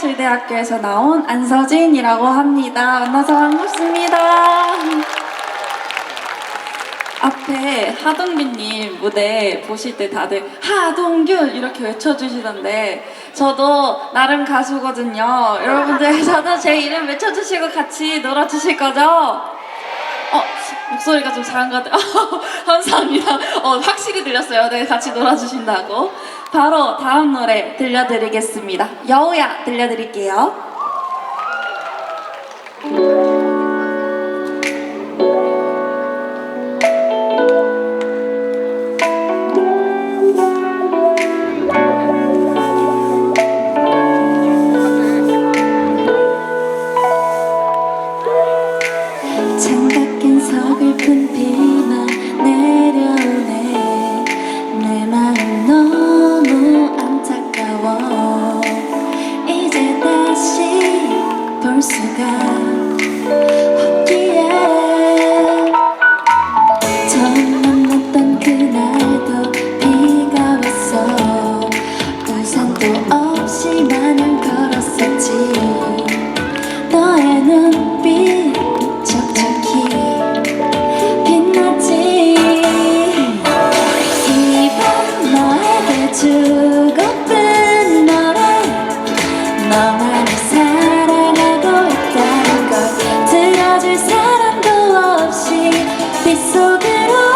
서울예술대학교에서 나온 안서진이라고 합니다. 만나서 반갑습니다. 앞에 하동균님 무대 보실 때 다들 하동균 이렇게 외쳐주시던데 저도 나름 가수거든요. 여러분들 저도 제 이름 외쳐주시고 같이 놀아주실 거죠? 어, 목소리가 좀 작은 것 같아요. 감사합니다. 어, 확실히 들렸어요. 네, 같이 놀아주신다고. 바로 다음 노래 들려드리겠습니다. 여우야 들려드릴게요. 서글픈 비만 내려오네 내 마음 너무 안타까워. 이제 다시 볼 수가 사람도 없이 빗속으로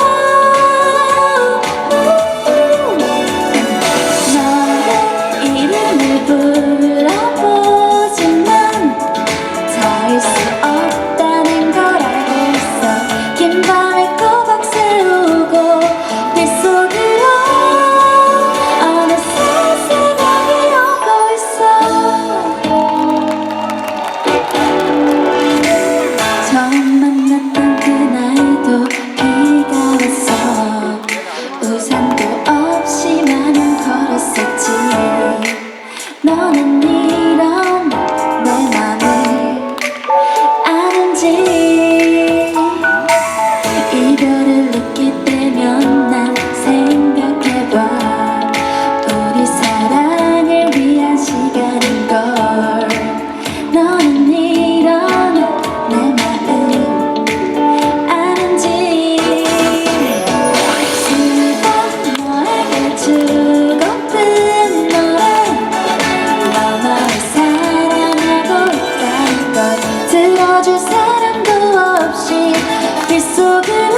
빗속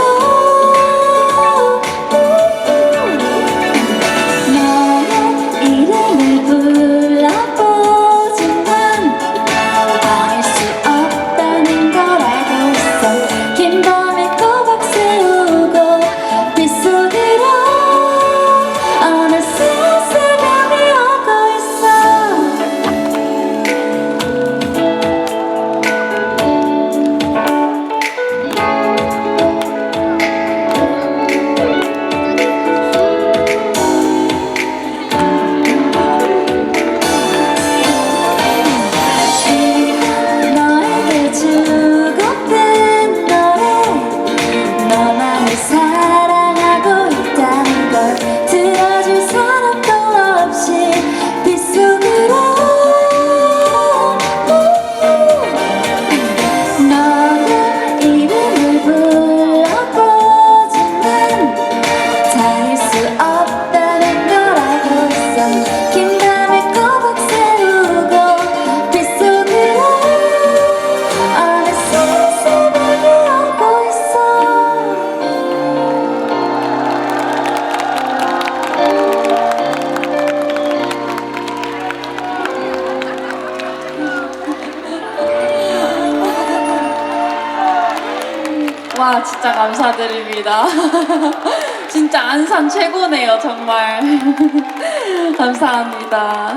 와 진짜 감사드립니다. 진짜 안산 최고네요 정말. 감사합니다.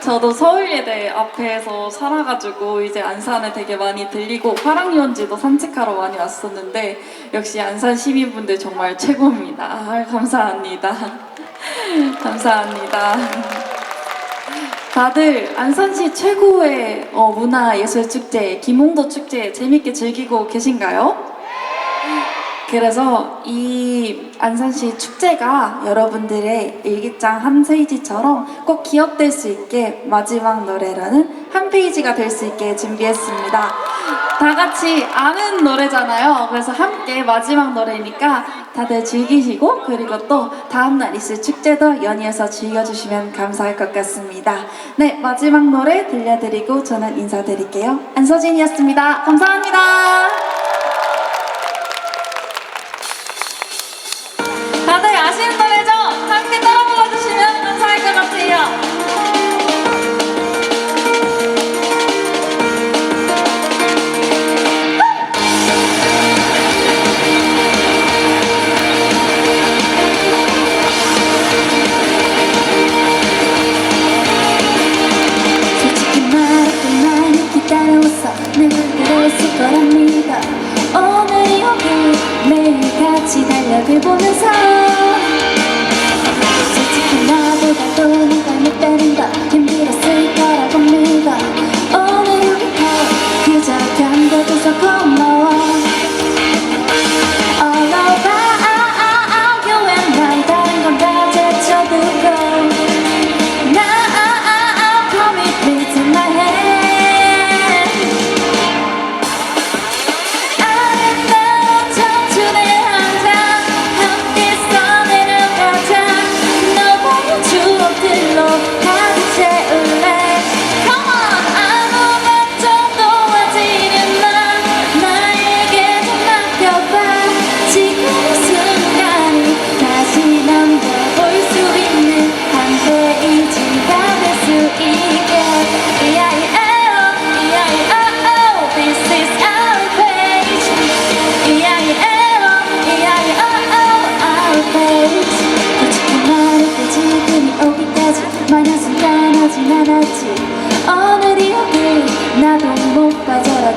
저도 서울예대 앞에서 살아가지고 이제 안산에 되게 많이 들리고 화랑연지도 산책하러 많이 왔었는데 역시 안산 시민분들 정말 최고입니다. 아, 감사합니다. 감사합니다. 다들 안산시 최고의 어, 문화예술 축제 김홍도 축제 재밌게 즐기고 계신가요? 그래서 이 안산시 축제가 여러분들의 일기장 한 페이지처럼 꼭 기억될 수 있게 마지막 노래라는 한 페이지가 될 수 있게 준비했습니다. 다 같이 아는 노래잖아요. 그래서 함께 마지막 노래니까 다들 즐기시고 그리고 또 다음날 있을 축제도 연이어서 즐겨주시면 감사할 것 같습니다. 네, 마지막 노래 들려드리고 저는 인사드릴게요. 안서진이었습니다. 감사합니다. 날 뒤보면서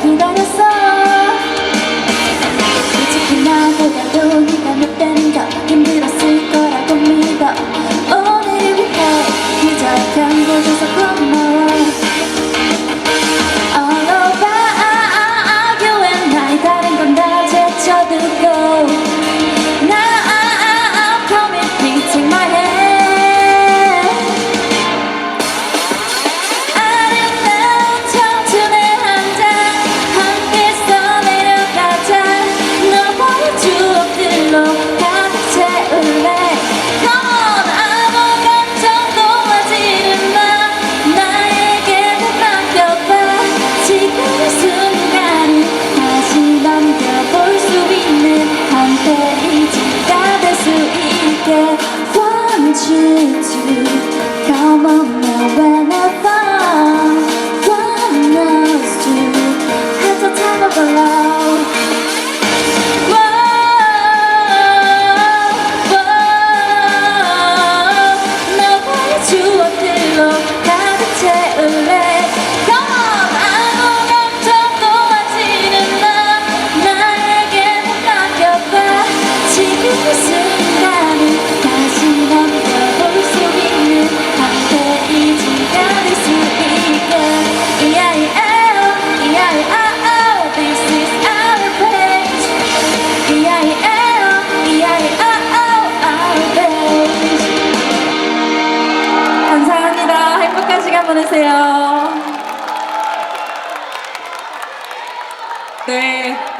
听到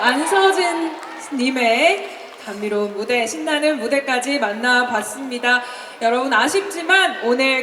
안서진 님의 감미로운 무대, 신나는 무대까지 만나봤습니다. 여러분 아쉽지만 오늘